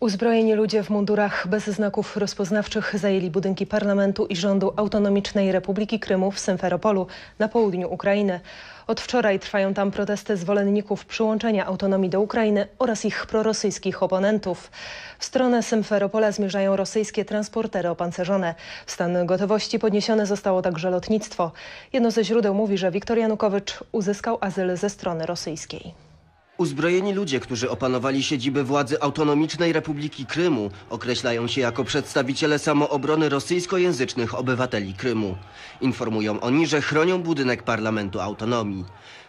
Uzbrojeni ludzie w mundurach bez znaków rozpoznawczych zajęli budynki parlamentu i rządu Autonomicznej Republiki Krymu w Symferopolu na południu Ukrainy. Od wczoraj trwają tam protesty zwolenników przyłączenia autonomii do Ukrainy oraz ich prorosyjskich oponentów. W stronę Symferopola zmierzają rosyjskie transportery opancerzone. W stan gotowości podniesione zostało także lotnictwo. Jedno ze źródeł mówi, że Wiktor Janukowycz uzyskał azyl ze strony rosyjskiej. Uzbrojeni ludzie, którzy opanowali siedziby władzy Autonomicznej Republiki Krymu, określają się jako przedstawiciele samoobrony rosyjskojęzycznych obywateli Krymu. Informują oni, że chronią budynek Parlamentu Autonomii.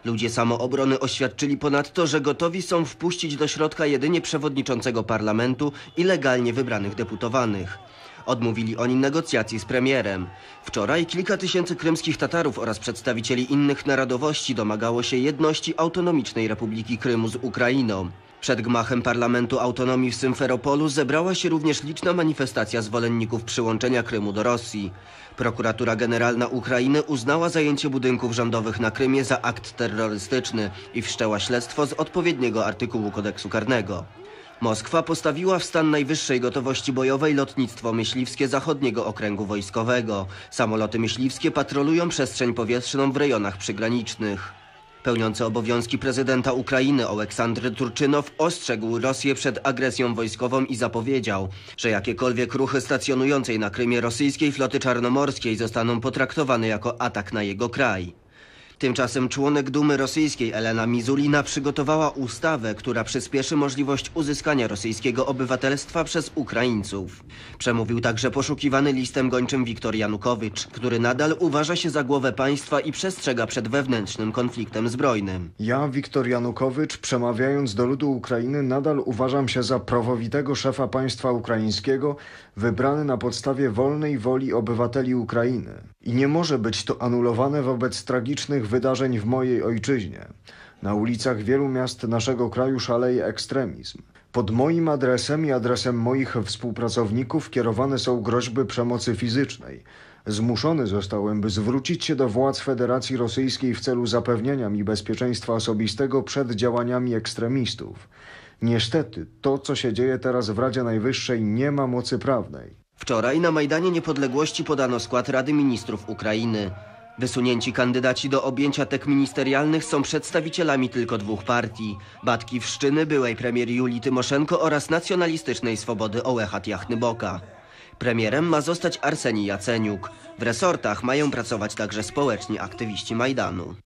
Ludzie samoobrony oświadczyli ponadto, że gotowi są wpuścić do środka jedynie przewodniczącego parlamentu i legalnie wybranych deputowanych. Odmówili oni negocjacji z premierem. Wczoraj kilka tysięcy krymskich Tatarów oraz przedstawicieli innych narodowości domagało się jedności autonomicznej Republiki Krymu z Ukrainą. Przed gmachem Parlamentu Autonomii w Symferopolu zebrała się również liczna manifestacja zwolenników przyłączenia Krymu do Rosji. Prokuratura Generalna Ukrainy uznała zajęcie budynków rządowych na Krymie za akt terrorystyczny i wszczęła śledztwo z odpowiedniego artykułu kodeksu karnego. Moskwa postawiła w stan najwyższej gotowości bojowej lotnictwo myśliwskie zachodniego okręgu wojskowego. Samoloty myśliwskie patrolują przestrzeń powietrzną w rejonach przygranicznych. Pełniący obowiązki prezydenta Ukrainy Oleksandr Turczynow ostrzegł Rosję przed agresją wojskową i zapowiedział, że jakiekolwiek ruchy stacjonującej na Krymie rosyjskiej floty czarnomorskiej zostaną potraktowane jako atak na jego kraj. Tymczasem członek Dumy Rosyjskiej Elena Mizulina przygotowała ustawę, która przyspieszy możliwość uzyskania rosyjskiego obywatelstwa przez Ukraińców. Przemówił także poszukiwany listem gończym Wiktor Janukowycz, który nadal uważa się za głowę państwa i przestrzega przed wewnętrznym konfliktem zbrojnym. Ja, Wiktor Janukowycz, przemawiając do ludu Ukrainy, nadal uważam się za prawowitego szefa państwa ukraińskiego, wybrany na podstawie wolnej woli obywateli Ukrainy. I nie może być to anulowane wobec tragicznych wydarzeń w mojej ojczyźnie. Na ulicach wielu miast naszego kraju szaleje ekstremizm. Pod moim adresem i adresem moich współpracowników kierowane są groźby przemocy fizycznej. Zmuszony zostałem, by zwrócić się do władz Federacji Rosyjskiej w celu zapewnienia mi bezpieczeństwa osobistego przed działaniami ekstremistów. Niestety, to co się dzieje teraz w Radzie Najwyższej nie ma mocy prawnej. Wczoraj na Majdanie Niepodległości podano skład Rady Ministrów Ukrainy. Wysunięci kandydaci do objęcia tek ministerialnych są przedstawicielami tylko dwóch partii. Batki Wszczyny byłej premier Julii Tymoszenko oraz nacjonalistycznej swobody Ołecha Tiachnyboka. Premierem ma zostać Arsenij Jaceniuk. W resortach mają pracować także społeczni aktywiści Majdanu.